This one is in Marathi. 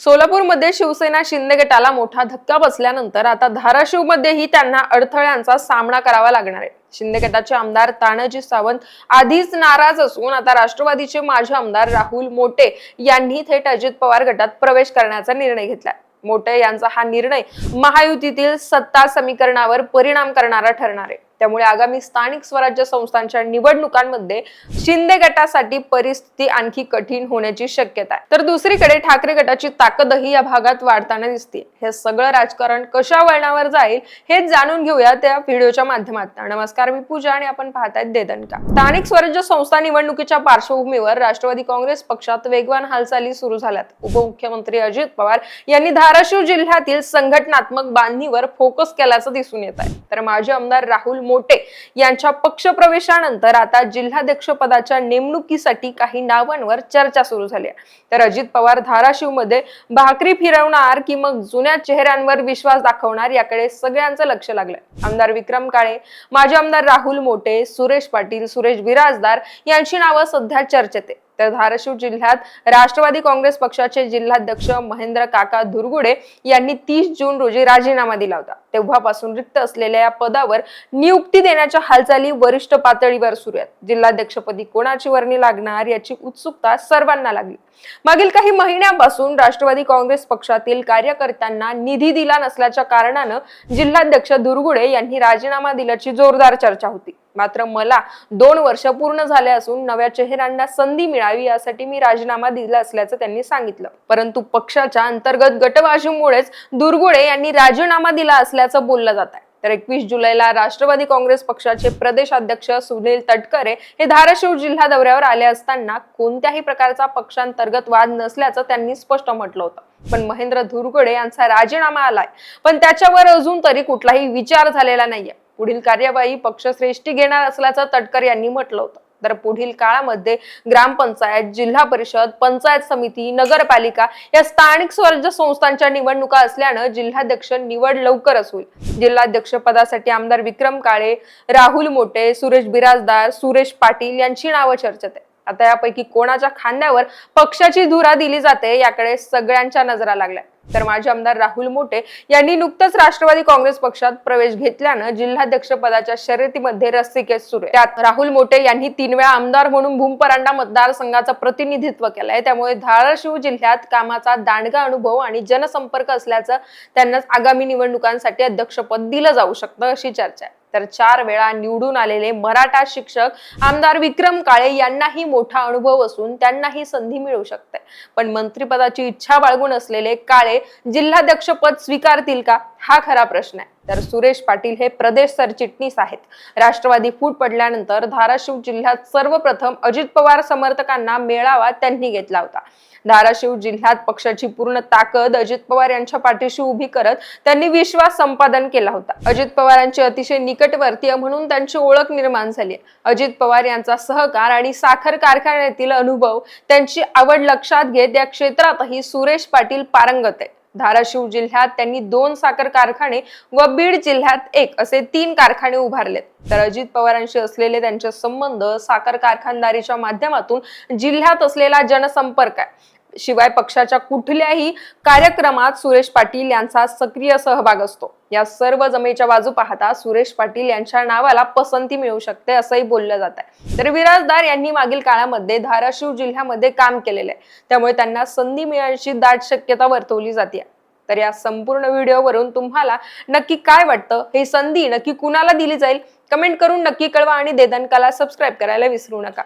सोलापूरमध्ये शिवसेना शिंदे गटाला मोठा धक्का बसल्यानंतर आता धाराशिवमध्येही त्यांना अडथळ्यांचा सामना करावा लागणार आहे. शिंदे गटाचे आमदार तानाजी सावंत आधीच नाराज असून आता राष्ट्रवादीचे माजी आमदार राहुल मोटे यांनी थेट अजित पवार गटात प्रवेश करण्याचा निर्णय घेतलाय. मोटे यांचा हा निर्णय महायुतीतील सत्ता समीकरणावर परिणाम करणारा ठरणार आहे. त्यामुळे आगामी स्थानिक स्वराज्य संस्थांच्या निवडणुकांमध्ये शिंदे गटासाठी परिस्थिती आणखी कठीण होण्याची शक्यता आहे. तर दुसरीकडे ठाकरे गटाची ताकदही या भागात वाढताना दिसते हे सगळं राजकारण कशा वळणावर जाईल हे जाणून घेऊया त्या व्हिडिओच्या माध्यमातून. नमस्कार मी पूजा आणि आपण पाहतायत देदनका स्थानिक स्वराज्य संस्था निवडणुकीच्या पार्श्वभूमीवर राष्ट्रवादी काँग्रेस पक्षात वेगवान हालचाली सुरू झाल्यात. उपमुख्यमंत्री अजित पवार यांनी धाराशिव जिल्ह्यातील संघटनात्मक बांधणीवर फोकस केल्याचं दिसून येत आहे. तर माजी आमदार राहुल मोटे यांच्या पक्षप्रवेशानंतर आता जिल्हाध्यक्ष पदाच्या नेमणुकीसाठी काही नावांवर चर्चा सुरू झाली आहे. तर अजित पवार धाराशिवमध्ये भाकरी फिरवणार की मग जुन्या चेहऱ्यांवर विश्वास दाखवणार याकडे सगळ्यांचं लक्ष लागलंय. आमदार विक्रम काळे माजी आमदार राहुल मोटे सुरेश पाटील सुरेश बिराजदार यांची नावं सध्या चर्चेत आहे तर धाराशिव जिल्ह्यात राष्ट्रवादी काँग्रेस पक्षाचे जिल्हाध्यक्ष महेंद्र काका धुरगुडे यांनी तीस जून रोजी राजीनामा दिला होता. तेव्हापासून रिक्त असलेल्या या पदावर नियुक्ती देण्याच्या हालचाली वरिष्ठ पातळीवर सुरू आहेत. जिल्हाध्यक्षपदी कोणाची वर्णी लागणार याची उत्सुकता सर्वांना लागली. मागील काही महिन्यापासून राष्ट्रवादी काँग्रेस पक्षातील कार्यकर्त्यांना निधी दिला नसल्याच्या कारणानं जिल्हाध्यक्ष धुरगुडे यांनी राजीनामा दिल्याची जोरदार चर्चा होती. मात्र मला दोन वर्ष पूर्ण झाले असून नव्या चेहऱ्यांना संधी मिळावी यासाठी मी राजीनामा दिला असल्याचं त्यांनी सांगितलं. परंतु पक्षाच्या अंतर्गत गटबाजीमुळेच दुर्गुळे यांनी राजीनामा दिला असल्याचं बोललं जात आहे. तर एकवीस जुलैला राष्ट्रवादी काँग्रेस पक्षाचे प्रदेश अध्यक्ष सुनील तटकरे हे धाराशिव जिल्हा दौऱ्यावर आले असताना कोणत्याही प्रकारचा पक्षांतर्गत वाद नसल्याचं त्यांनी स्पष्ट म्हटलं होतं. पण महेंद्र धुरगुडे यांचा राजीनामा आलाय. पण त्याच्यावर अजून तरी कुठलाही विचार झालेला नाहीये. पुढील कार्यवाही पक्षश्रेष्ठी घेणार असल्याचं तटकर यांनी म्हटलं होतं. तर पुढील काळामध्ये ग्रामपंचायत जिल्हा परिषद पंचायत समिती नगरपालिका या स्थानिक स्वराज्य संस्थांच्या निवडणुका असल्यानं जिल्हाध्यक्ष निवड लवकरच होईल. जिल्हाध्यक्ष पदासाठी आमदार विक्रम काळे राहुल मोटे सुरेश बिराजदार सुरेश पाटील यांची नावं चर्चेत आहे आता यापैकी कोणाच्या खांद्यावर पक्षाची धुरा दिली जाते याकडे सगळ्यांच्या नजरा लागल्या. तर माजी आमदार राहुल मोटे यांनी नुकतंच राष्ट्रवादी काँग्रेस पक्षात प्रवेश घेतल्यानं जिल्हाध्यक्ष पदाच्या शर्यतीमध्ये रस्सीकेस सुरू आहे त्यात राहुल मोटे यांनी तीन वेळा आमदार म्हणून भूमपरांडा मतदारसंघाचं प्रतिनिधित्व केलंय. त्यामुळे धाराशिव जिल्ह्यात कामाचा दांडगा अनुभव आणि जनसंपर्क असल्याचं त्यांना आगामी निवडणुकांसाठी अध्यक्षपद दिलं जाऊ शकतं अशी चर्चा आहे. तर चार वेळा निवडून आलेले मराठा शिक्षक आमदार विक्रम काळे यांनाही मोठा अनुभव असून त्यांनाही संधी मिळू शकते. पण मंत्रिपदाची इच्छा बाळगून असलेले काळे जिल्हाध्यक्षपद स्वीकारतील का? हा खरा प्रश्न आहे. तर सुरेश पाटील हे प्रदेश सरचिटणीस आहेत. राष्ट्रवादी फूट पडल्यानंतर धाराशिव जिल्ह्यात सर्वप्रथम अजित पवार समर्थकांना मेळावा त्यांनी घेतला होता. धाराशिव जिल्ह्यात पक्षाची पूर्ण ताकद अजित पवार यांच्या पाठीशी उभी करत त्यांनी विश्वास संपादन केला होता. अजित पवारांचे अतिशय निकटवर्तीय म्हणून त्यांची ओळख निर्माण झाली अजित पवार यांचा सहकार आणि साखर कारखान्यातील अनुभव त्यांची आवड लक्षात घेत या क्षेत्रातही सुरेश पाटील पारंगत आहे धाराशिव जिल्ह्यात त्यांनी दोन साखर कारखाने व बीड जिल्ह्यात एक असे तीन कारखाने उभारलेत. तर अजित पवारांशी असलेले त्यांचे संबंध साखर कारखानदारीच्या माध्यमातून जिल्ह्यात असलेला जनसंपर्क आहे. शिवाय पक्षाच्या कुठल्याही कार्यक्रमात सुरेश पाटील यांचा सक्रिय सहभाग असतो. या सर्व जमेच्या बाजू पाहता सुरेश पाटील यांच्या नावाला पसंती मिळू शकते असंही बोललं जात आहे. तर विराजदार यांनी मागील काळामध्ये धाराशिव जिल्ह्यामध्ये काम केलेलं आहे. त्यामुळे त्यांना संधी मिळण्याची दाट शक्यता वर्तवली जाते. तर या संपूर्ण व्हिडिओवरून तुम्हाला नक्की काय वाटतं? हे संधी नक्की कुणाला दिली जाईल? कमेंट करून नक्की कळवा आणि देदनकाला सबस्क्राईब करायला विसरू नका.